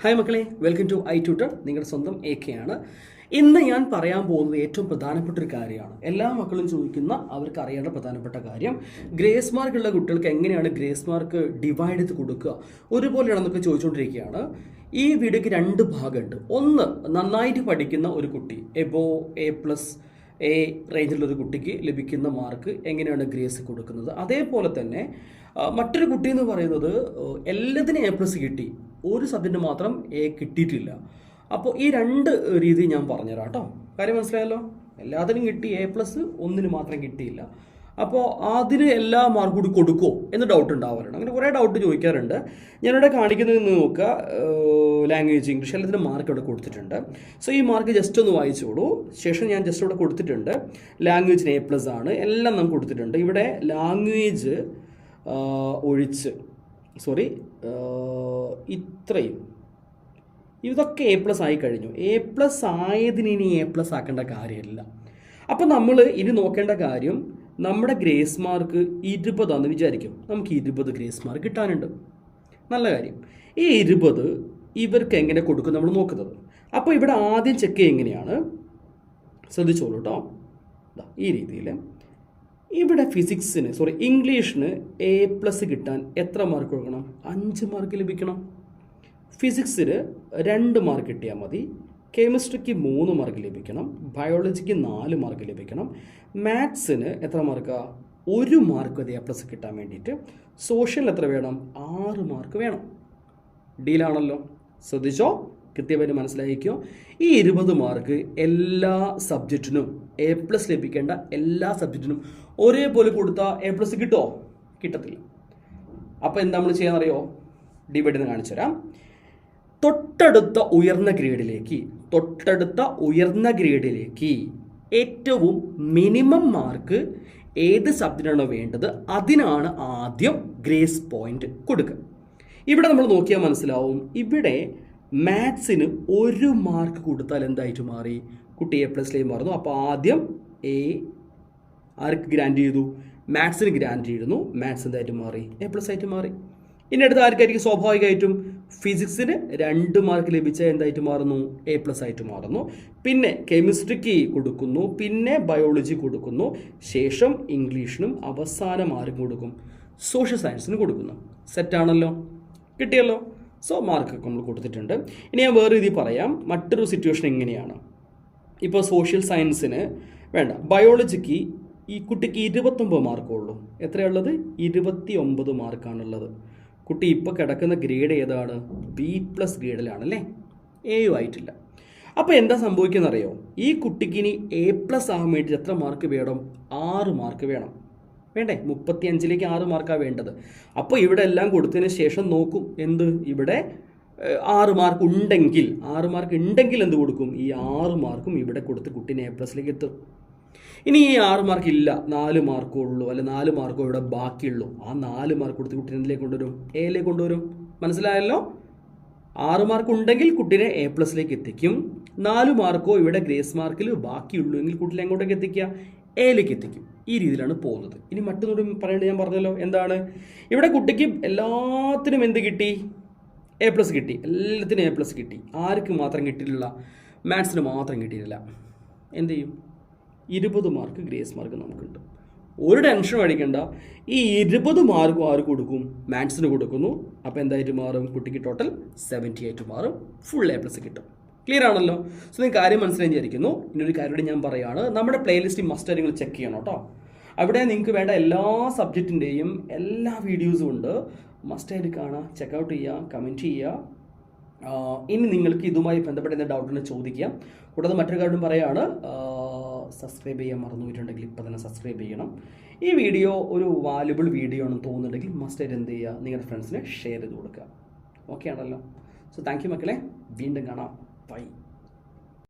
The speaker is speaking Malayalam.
ഹായ് മക്കളെ. വെൽക്കം ടു ഐ ട്യൂട്ടർ നിങ്ങളുടെ സ്വന്തം എ കെ ആണ്. ഇന്ന് ഞാൻ പറയാൻ പോകുന്നത് ഏറ്റവും പ്രധാനപ്പെട്ട ഒരു കാര്യമാണ്. എല്ലാ മക്കളും ചോദിക്കുന്ന അവർക്ക് അറിയേണ്ട പ്രധാനപ്പെട്ട കാര്യം ഗ്രേസ് മാർക്ക് ഉള്ള കുട്ടികൾക്ക് എങ്ങനെയാണ് ഗ്രേസ് മാർക്ക് ഡിവൈഡ് ചെയ്ത് കൊടുക്കുക? ഒരുപോലെയാണെന്നൊക്കെ ചോദിച്ചുകൊണ്ടിരിക്കുകയാണ്. ഈ വീഡിയോക്ക് രണ്ട് ഭാഗമുണ്ട്. ഒന്ന് നന്നായിട്ട് പഠിക്കുന്ന ഒരു കുട്ടി എബോ എ പ്ലസ് എ റേഞ്ചിലുള്ള ഒരു കുട്ടിക്ക് ലഭിക്കുന്ന മാർക്ക് എങ്ങനെയാണ് ഗ്രേസ് കൊടുക്കുന്നത്? അതേപോലെ തന്നെ മറ്റൊരു കുട്ടി എന്ന് പറയുന്നത് എല്ലാത്തിനും എ പ്ലസ് കിട്ടി. ഒരു സബ്ജക്റ്റ് മാത്രം എ കിട്ടിയിട്ടില്ല. അപ്പോൾ ഈ രണ്ട് രീതി ഞാൻ പറഞ്ഞുതരാം കേട്ടോ. കാര്യം മനസ്സിലായല്ലോ? എല്ലാത്തിനും കിട്ടി എ പ്ലസ് ഒന്നിന് മാത്രം കിട്ടിയില്ല. അപ്പോൾ അതിന് എല്ലാ മാർക്കും കൂടി കൊടുക്കുമോ എന്ന് ഡൗട്ട് ഉണ്ടാവാറുണ്ട്. അങ്ങനെ കുറേ ഡൗട്ട് ചോദിക്കാറുണ്ട്. ഞാനിവിടെ കാണിക്കുന്നത് നോക്കുക. ലാംഗ്വേജ് ഇംഗ്ലീഷ് എല്ലാത്തിനും മാർക്ക് ഇവിടെ കൊടുത്തിട്ടുണ്ട്. സോ ഈ മാർക്ക് ജസ്റ്റ് ഒന്ന് വായിച്ചോളൂ ശേഷം ഞാൻ ജസ്റ്റ് ഇവിടെ കൊടുത്തിട്ടുണ്ട്. ലാംഗ്വേജിന് എ പ്ലസ് ആണ്. എല്ലാം നമുക്ക് കൊടുത്തിട്ടുണ്ട്. ഇവിടെ ലാംഗ്വേജ് ഒഴിച്ച്. സോറി ഇത്രയും. ഇതൊക്കെ എ പ്ലസ് ആയി കഴിഞ്ഞു. എ പ്ലസ് ആയതിന് ഇനി എ പ്ലസ് ആക്കേണ്ട കാര്യമില്ല. അപ്പം നമ്മൾ ഇനി നോക്കേണ്ട കാര്യം നമ്മുടെ ഗ്രേസ് മാർക്ക് ഇരുപതാണെന്ന് വിചാരിക്കും. നമുക്ക് ഇരുപത് ഗ്രേസ് മാർക്ക് കിട്ടാനുണ്ട്. നല്ല കാര്യം. ഈ ഇരുപത് ഇവർക്ക് എങ്ങനെ കൊടുക്കും നമ്മൾ നോക്കുന്നത്? അപ്പോൾ ഇവിടെ ആദ്യം ചെക്ക് എങ്ങനെയാണ്? ശ്രദ്ധിച്ചോളൂ കേട്ടോ ഈ രീതിയിൽ ഇവിടെ ഫിസിക്സിന് സോറി ഇംഗ്ലീഷിന് എ പ്ലസ് കിട്ടാൻ എത്ര മാർക്ക് കൊടുക്കണം? അഞ്ച് മാർക്ക് ലഭിക്കണം. ഫിസിക്സിന് രണ്ട് മാർക്ക് കിട്ടിയാൽ മതി. കെമിസ്ട്രിക്ക് മൂന്ന് മാർക്ക് ലഭിക്കണം. ബയോളജിക്ക് നാല് മാർക്ക് ലഭിക്കണം. മാത്സിന് എത്ര മാർക്കാ ഒരു മാർക്ക് മതി എ പ്ലസ് കിട്ടാൻ വേണ്ടിയിട്ട്. സോഷ്യൽ എത്ര വേണം? ആറ് മാർക്ക് വേണം. ഡീലാണല്ലോ ശ്രദ്ധിച്ചോ? കൃത്യമായിട്ട് മനസ്സിലാക്കിക്കോ. ഈ ഇരുപത് മാർക്ക് എല്ലാ സബ്ജക്റ്റിനും എ പ്ലസ് ലഭിക്കേണ്ട എല്ലാ സബ്ജക്റ്റിനും ഒരേപോലെ കൊടുത്താൽ എ പ്ലസ് കിട്ടുമോ കിട്ടത്തില്ല. അപ്പോൾ എന്താ നമ്മൾ ചെയ്യാന്നറിയോ? ഡിവൈഡ് എന്ന് കാണിച്ചു തരാം. തൊട്ടടുത്ത ഉയർന്ന ഗ്രേഡിലേക്ക് തൊട്ടടുത്ത ഉയർന്ന ഗ്രേഡിലേക്ക് ഏറ്റവും മിനിമം മാർക്ക് ഏത് സബ്ജക്റ്റാണോ വേണ്ടത് അതിനാണ് ആദ്യം ഗ്രേസ് പോയിന്റ് കൊടുക്കുക. ഇവിടെ നമ്മൾ നോക്കിയാൽ മനസ്സിലാവും. ഇവിടെ മാത്സിന് ഒരു മാർക്ക് കൊടുത്താൽ എന്തായിട്ട് മാറി? കുട്ടി എ പ്ലസിലേക്ക് മാറുന്നു. അപ്പോൾ ആദ്യം എ ആർക്ക് ഗ്രാൻഡ് ചെയ്തു? മാത്സിന് ഗ്രാൻഡ് ചെയ്തിരുന്നു. മാത്സ് എന്തായിട്ട് മാറി? എ പ്ലസ് ആയിട്ട് മാറി. ഇനി അടുത്ത ആർക്കായിരിക്കും സ്വാഭാവികമായിട്ടും? ഫിസിക്സിന് രണ്ട് മാർക്ക് ലഭിച്ചാൽ എന്തായിട്ട് മാറുന്നു? എ പ്ലസ് ആയിട്ട് മാറുന്നു. പിന്നെ കെമിസ്ട്രിക്ക് കൊടുക്കുന്നു. പിന്നെ ബയോളജി കൊടുക്കുന്നു. ശേഷം ഇംഗ്ലീഷിനും അവസാനം ആരും കൊടുക്കും. സോഷ്യൽ സയൻസിന് കൊടുക്കുന്നു. സെറ്റാണല്ലോ കിട്ടിയല്ലോ. സോ മാർക്കൊക്കെ നമ്മൾ കൊടുത്തിട്ടുണ്ട്. ഇനി ഞാൻ വേറെ രീതിയിൽ പറയാം. മറ്റൊരു സിറ്റുവേഷൻ എങ്ങനെയാണ്? ഇപ്പോൾ സോഷ്യൽ സയൻസിന് വേണ്ട. ബയോളജിക്ക് ഈ കുട്ടിക്ക് ഇരുപത്തൊമ്പത് മാർക്കുള്ളൂ എത്രയുള്ളത് ഇരുപത്തി ഒമ്പത് മാർക്കാണുള്ളത് കുട്ടി ഇപ്പോൾ കിടക്കുന്ന ഗ്രേഡ് ഏതാണ്? ബി പ്ലസ് ഗ്രേഡിലാണ് ഗ്രേഡിലാണല്ലേ എയും ആയിട്ടില്ല. അപ്പോൾ എന്താ സംഭവിക്കുന്നറിയോ? ഈ കുട്ടിക്ക് ഇനി എ പ്ലസ് ആകാൻ വേണ്ടി എത്ര മാർക്ക് വേണം? ആറ് മാർക്ക് വേണം. വേണ്ടേ? മുപ്പത്തി അഞ്ചിലേക്ക് ആറ് മാർക്കാണ് വേണ്ടത്. അപ്പോൾ ഇവിടെ എല്ലാം കൊടുത്തതിന് ശേഷം നോക്കും എന്ത്? ഇവിടെ ആറ് മാർക്ക് ഉണ്ടെങ്കിൽ ആറ് മാർക്ക് ഉണ്ടെങ്കിൽ എന്ത് കൊടുക്കും? ഈ ആറ് മാർക്കും ഇവിടെ കൊടുത്ത് കുട്ടീനെ എ പ്ലസിലേക്ക് എത്തും. ഇനി ഈ ആറ് മാർക്ക് ഇല്ല നാല് മാർക്കേ ഉള്ളൂ അല്ലെ നാല് മാർക്കോ ഇവിടെ ബാക്കിയുള്ളൂ. ആ നാല് മാർക്ക് കൊടുത്ത് കുട്ടീനെ എന്തിലേക്ക് കൊണ്ടുവരും? എയിലേക്ക് കൊണ്ടുവരും. മനസ്സിലായല്ലോ? ആറ് മാർക്ക് ഉണ്ടെങ്കിൽ കുട്ടീനെ എ പ്ലസിലേക്ക് എത്തിക്കും. നാല് മാർക്കോ ഇവിടെ ഗ്രേസ് മാർക്കിൽ ബാക്കിയുള്ളൂ എങ്കിൽ കുട്ടീനെ എങ്ങോട്ടേക്ക് എത്തിക്കുക? എയിലേക്ക് എത്തിക്കും. ഈ രീതിയിലാണ് പോകുന്നത്. ഇനി മറ്റൊന്നുകൂടി പറയേണ്ടത് ഞാൻ പറഞ്ഞല്ലോ എന്താണ്? ഇവിടെ കുട്ടിക്ക് എല്ലാത്തിനും എന്ത് കിട്ടി? എ പ്ലസ് കിട്ടി. എല്ലാത്തിനും എ പ്ലസ് കിട്ടി. ആർക്ക് മാത്രം കിട്ടിയിട്ടില്ല? മാത്സിന് മാത്രം കിട്ടിയിട്ടില്ല. എന്ത് ചെയ്യും? ഇരുപത് മാർക്ക് ഗ്രേസ് മാർക്ക് നമുക്കുണ്ട്. ഒരു ടെൻഷൻ അടിക്കണ്ട. ഈ ഇരുപത് മാർക്കും ആര് കൊടുക്കും? മാത്സിന് കൊടുക്കുന്നു. അപ്പോൾ എന്തായിട്ട് മാറും? കുട്ടിക്ക് ടോട്ടൽ സെവന്റി എയ്റ്റ് മാറും ഫുൾ എ പ്ലസ് കിട്ടും. ക്ലിയർ ആണല്ലോ? സോ നിങ്ങൾക്ക് കാര്യം മനസ്സിലായി വിചാരിക്കുന്നു. ഇനി ഒരു കാര്യം ഞാൻ പറയുകയാണ് നമ്മുടെ പ്ലേലിസ്റ്റ് മസ്റ്റ് നിങ്ങൾ ചെക്ക് ചെയ്യണം കേട്ടോ അവിടെ നിങ്ങൾക്ക് വേണ്ട എല്ലാ സബ്ജക്റ്റിന്റെയും എല്ലാ വീഡിയോസും ഉണ്ട്. മസ്റ്റായിട്ട് കാണുക ചെക്കൗട്ട് ചെയ്യുക കമന്റ് ചെയ്യുക ഇനി നിങ്ങൾക്ക് ഇതുമായി ബന്ധപ്പെട്ട എന്തെങ്കിലും ഡൗട്ടിനെ ചോദിക്കാം. കൂടാതെ മറ്റൊരു കാര്യം പറയുകയാണ് സബ്സ്ക്രൈബ് ചെയ്യാൻ മറന്നു പോയിട്ടുണ്ടെങ്കിൽ ഇപ്പം തന്നെ സബ്സ്ക്രൈബ് ചെയ്യണം. ഈ വീഡിയോ ഒരു വാല്യുബിൾ വീഡിയോ ആണെന്ന് തോന്നുന്നുണ്ടെങ്കിൽ മസ്റ്റായിട്ട് എന്ത് ചെയ്യുക നിങ്ങളുടെ ഫ്രണ്ട്സിന് ഷെയർ ചെയ്ത് കൊടുക്കുക. ഓക്കെ ആണല്ലോ? സോ താങ്ക് യു മക്കളെ. വീണ്ടും കാണാം. ബൈ